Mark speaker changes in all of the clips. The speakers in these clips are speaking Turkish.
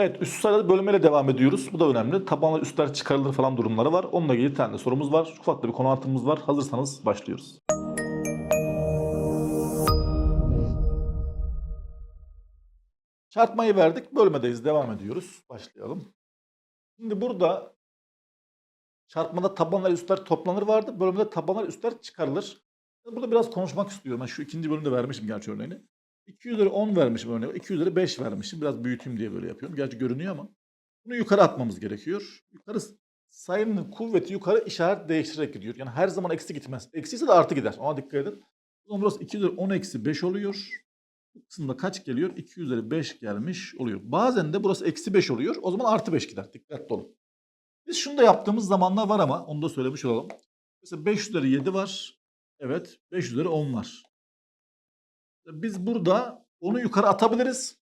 Speaker 1: Evet üst sayıları bölmeyle devam ediyoruz. Bu da önemli. Tabanlar üstler çıkarılır falan durumları var. Onunla ilgili tane sorumuz var. Ufak da bir konu anlatımımız var. Hazırsanız başlıyoruz. Çarpmayı verdik. Bölmedeyiz. Devam ediyoruz. Başlayalım. Şimdi burada çarpmada tabanlar üstler toplanır vardı. Bölmede tabanlar üstler çıkarılır. Burada biraz konuşmak istiyorum. Ben şu ikinci bölümde vermişim gerçi örneğini. 2 üzeri 10 vermişim örneğin. 2 üzeri 5 vermişim. Biraz büyüteyim diye böyle yapıyorum. Gerçi görünüyor ama. Bunu yukarı atmamız gerekiyor. Yukarı sayının kuvveti yukarı işaret değiştirerek gidiyor. Yani her zaman eksi gitmez. Eksi ise de artı gider. Ona dikkat edin. O zaman burası 2 üzeri 10 eksi 5 oluyor. Bu kısımda kaç geliyor? 2 üzeri 5 gelmiş oluyor. Bazen de burası eksi 5 oluyor. O zaman artı 5 gider. Dikkatli olun. Biz şunu da yaptığımız zamanlar var ama onu da söylemiş olalım. Mesela 5 üzeri 7 var. Evet. 5 üzeri 10 var. Biz burada onu yukarı atabiliriz.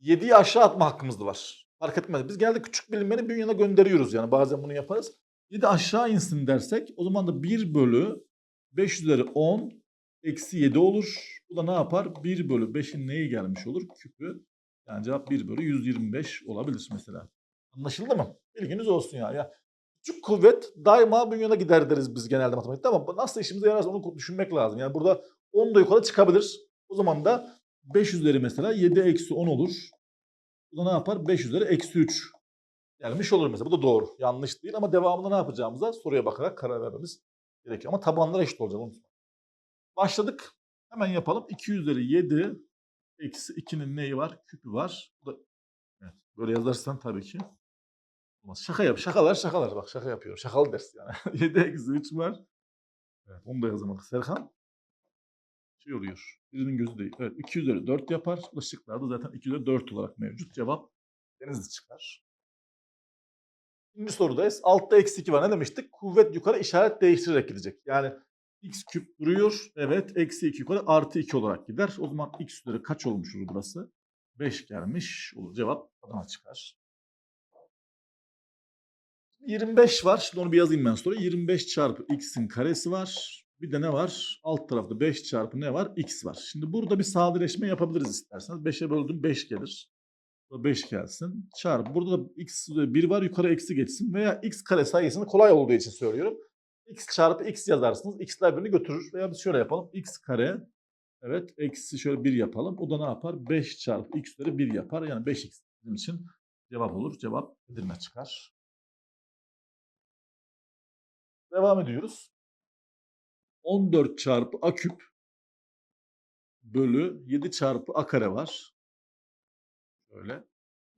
Speaker 1: 7'yi aşağı atma hakkımız da var. Fark etmez. Biz geldik küçük bilinmeni bünyana gönderiyoruz yani. Bazen bunu yaparız. 7 aşağı insin dersek o zaman da 1 bölü 5 üzeri 10 eksi 7 olur. Bu da ne yapar? 1 bölü 5'in neyi gelmiş olur? Küpü. Yani cevap 1 bölü 125 olabilir mesela. Anlaşıldı mı? Bilginiz olsun ya. ya küçük kuvvet daima bünyana gider deriz biz genelde matematikte ama nasıl işimize yararsa onu düşünmek lazım. Yani burada 10 da yukarı çıkabilir. O zaman da 5 üzeri mesela 7 eksi 10 olur. Bu da ne yapar? 5 üzeri eksi 3 gelmiş olur mesela. Bu da doğru. Yanlış değil ama devamında ne yapacağımıza soruya bakarak karar vermemiz gerekiyor. Ama tabanlar eşit olacak. Unutma. Başladık. Hemen yapalım. 2 üzeri 7 eksi 2'nin neyi var? Küpü var. Bu da, evet, böyle yazarsan tabii ki. Şaka yap. Şakalar şakalar. Bak şaka yapıyorum. Şakalı ders yani. 7 eksi 3 var. Evet, onu da yazamadık. Serkan şey oluyor. Birinin gözü değil. Evet 2 üzeri 4 yapar. Bu da şıklarda zaten 2 üzeri 4 olarak mevcut. Cevap Denizli çıkar. İkinci sorudayız. Altta eksi 2 var. Ne demiştik? Kuvvet yukarı işaret değiştirerek gidecek. Yani x küp duruyor. Evet. Eksi 2 yukarı artı 2 olarak gider. O zaman x üzeri kaç olmuş olur burası? 5 gelmiş olur. Cevap Adana çıkar. 25 var. Şimdi onu bir yazayım ben sonra. 25 çarpı x'in karesi var. Bir de ne var? Alt tarafta 5 çarpı ne var? X var. Şimdi burada bir sadeleşme yapabiliriz isterseniz. 5'e böldüm 5 gelir. Burada 5 gelsin. Çarpı. Burada da x 1 var yukarı eksi geçsin. Veya x kare sayısını kolay olduğu için söylüyorum. x çarpı x yazarsınız. x'ler birbirini götürür. Veya biz şöyle yapalım. x kare evet eksi şöyle 1 yapalım. O da ne yapar? 5 çarpı x üzeri 1 yapar. Yani 5x bizim için cevap olur. Cevap Edirne çıkar. Devam ediyoruz. 14 çarpı a küp bölü 7 çarpı a kare var. Böyle.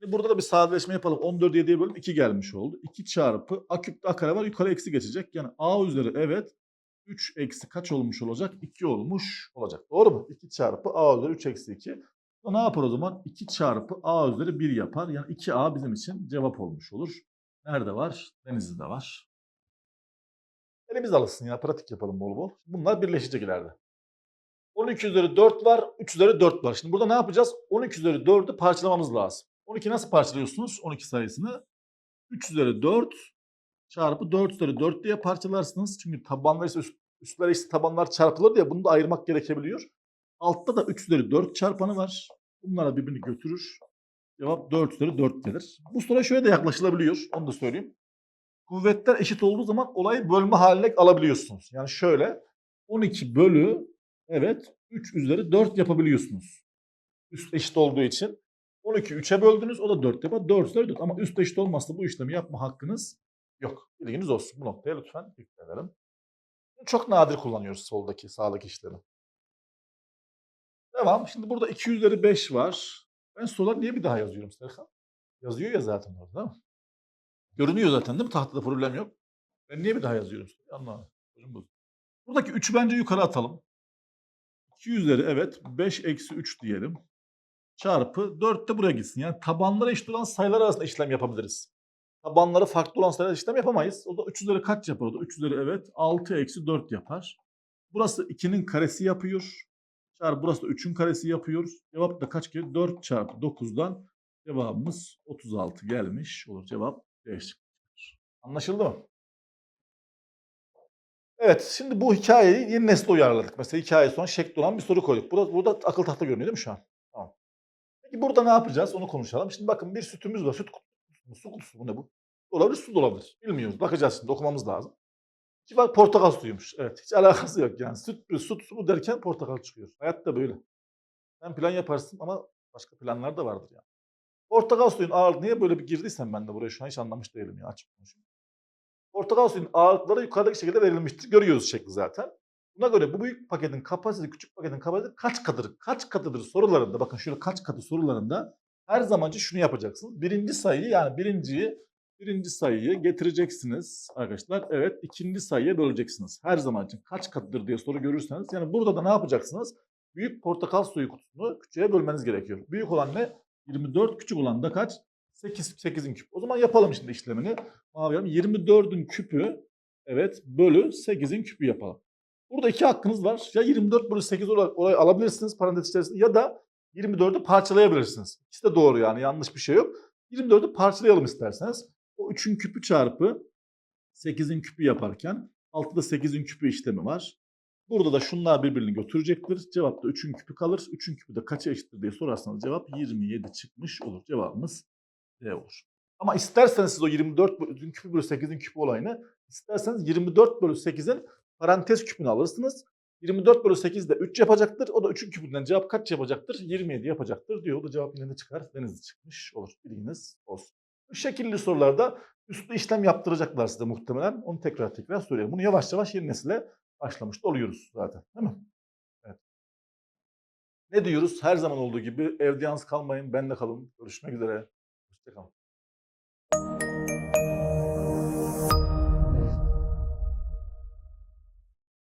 Speaker 1: Burada da bir sadeleşme yapalım. 14 7'ye bölüm 2 gelmiş oldu. 2 çarpı a küp a kare var. Yukarı eksi geçecek. Yani a üzeri evet 3 eksi kaç olmuş olacak? 2 olmuş olacak. Doğru mu? 2 çarpı a üzeri 3 eksi 2. O ne yapar o zaman? 2 çarpı a üzeri 1 yapar. Yani 2a bizim için cevap olmuş olur. Nerede var? Denizli'de var. Elimiz alışsın ya. Pratik yapalım bol bol. Bunlar birleşecek ileride. 12 üzeri 4 var. 3 üzeri 4 var. Şimdi burada ne yapacağız? 12 üzeri 4'ü parçalamamız lazım. 12 nasıl parçalıyorsunuz? 12 sayısını. 3 üzeri 4 çarpı 4 üzeri 4 diye parçalarsınız. Çünkü tabanlar ise üst, üstler ise tabanlar çarpılır diye bunu da ayırmak gerekebiliyor. Altta da 3 üzeri 4 çarpanı var. Bunlara birbirini götürür. Cevap 4 üzeri 4 gelir. Bu soruya şöyle de yaklaşılabiliyor. Onu da söyleyeyim kuvvetler eşit olduğu zaman olayı bölme haline alabiliyorsunuz. Yani şöyle 12 bölü evet 3 üzeri 4 yapabiliyorsunuz. Üst eşit olduğu için 12 3'e böldünüz o da 4 yapar. 4 üzeri 4 ama üst eşit olmazsa bu işlemi yapma hakkınız yok. Bilginiz olsun bu noktaya lütfen dikkat edelim. Çok nadir kullanıyoruz soldaki sağdaki işlemi. Devam. Şimdi burada 2 üzeri 5 var. Ben sorular niye bir daha yazıyorum Serkan? Yazıyor ya zaten orada değil mi? Görünüyor zaten değil mi? Tahtada problem yok. Ben niye bir daha yazıyorum? Anlamadım. Buradaki 3'ü bence yukarı atalım. 2 üzeri evet 5 eksi 3 diyelim. Çarpı 4 de buraya gitsin. Yani tabanları eşit olan sayılar arasında işlem yapabiliriz. Tabanları farklı olan sayılar işlem yapamayız. O da 3 üzeri kaç yapar? O da 3 üzeri evet 6 eksi 4 yapar. Burası 2'nin karesi yapıyor. Çarpı burası da 3'ün karesi yapıyor. Cevap da kaç kere? 4 çarpı 9'dan cevabımız 36 gelmiş olur. Cevap Değişik. Anlaşıldı mı? Evet, şimdi bu hikayeyi yeni nesle uyarladık. Mesela hikaye son şekli olan bir soru koyduk. Burada, burada akıl tahta görünüyor değil mi şu an? Tamam. Peki burada ne yapacağız onu konuşalım. Şimdi bakın bir sütümüz var. Süt kutusu? Su kutusu mu ne bu? Olabilir su da olabilir. Bilmiyoruz. Bakacağız şimdi okumamız lazım. Ki bak portakal suyuymuş. Evet hiç alakası yok yani. Süt süt su derken portakal çıkıyor. Hayat da böyle. Sen plan yaparsın ama başka planlar da vardır yani. Portakal suyun ağırlığı niye böyle bir girdiysem ben de buraya şu an hiç anlamış değilim ya açık konuşayım. Portakal suyun ağırlıkları yukarıdaki şekilde verilmiştir. Görüyoruz şekli zaten. Buna göre bu büyük paketin kapasitesi küçük paketin kapasitesi kaç katıdır? Kaç katıdır sorularında bakın şöyle kaç katı sorularında her zamancı şunu yapacaksınız. Birinci sayıyı yani birinciyi birinci sayıyı getireceksiniz arkadaşlar. Evet ikinci sayıya böleceksiniz. Her zaman için kaç katıdır diye soru görürseniz yani burada da ne yapacaksınız? Büyük portakal suyu kutusunu küçüğe bölmeniz gerekiyor. Büyük olan ne? 24 küçük olan da kaç? 8 8'in küpü. O zaman yapalım şimdi işlemini. Mavi yapalım. 24'ün küpü evet bölü 8'in küpü yapalım. Burada iki hakkınız var. Ya 24 bölü 8 olarak olay alabilirsiniz parantez içerisinde ya da 24'ü parçalayabilirsiniz. İkisi de doğru yani yanlış bir şey yok. 24'ü parçalayalım isterseniz. O 3'ün küpü çarpı 8'in küpü yaparken altta 8'in küpü işlemi var. Burada da şunlar birbirini götürecektir. Cevap da 3'ün küpü kalır. 3'ün küpü de kaça eşittir diye sorarsanız cevap 27 çıkmış olur. Cevabımız D olur. Ama isterseniz siz o 24 bölü küpü bölü 8'in küpü olayını isterseniz 24 bölü 8'in parantez küpünü alırsınız. 24 bölü 8 de 3 yapacaktır. O da 3'ün küpünden cevap kaç yapacaktır? 27 yapacaktır diyor. O da cevap yine de çıkar. Denizli çıkmış olur. Bilginiz olsun. Şekilli sorularda üstlü işlem yaptıracaklar size muhtemelen. Onu tekrar tekrar söyleyeyim. Bunu yavaş yavaş yeni nesile başlamış oluyoruz zaten. Değil mi? Evet. Ne diyoruz? Her zaman olduğu gibi evde yalnız kalmayın. Benle kalın. Görüşmek üzere. Hoşçakalın.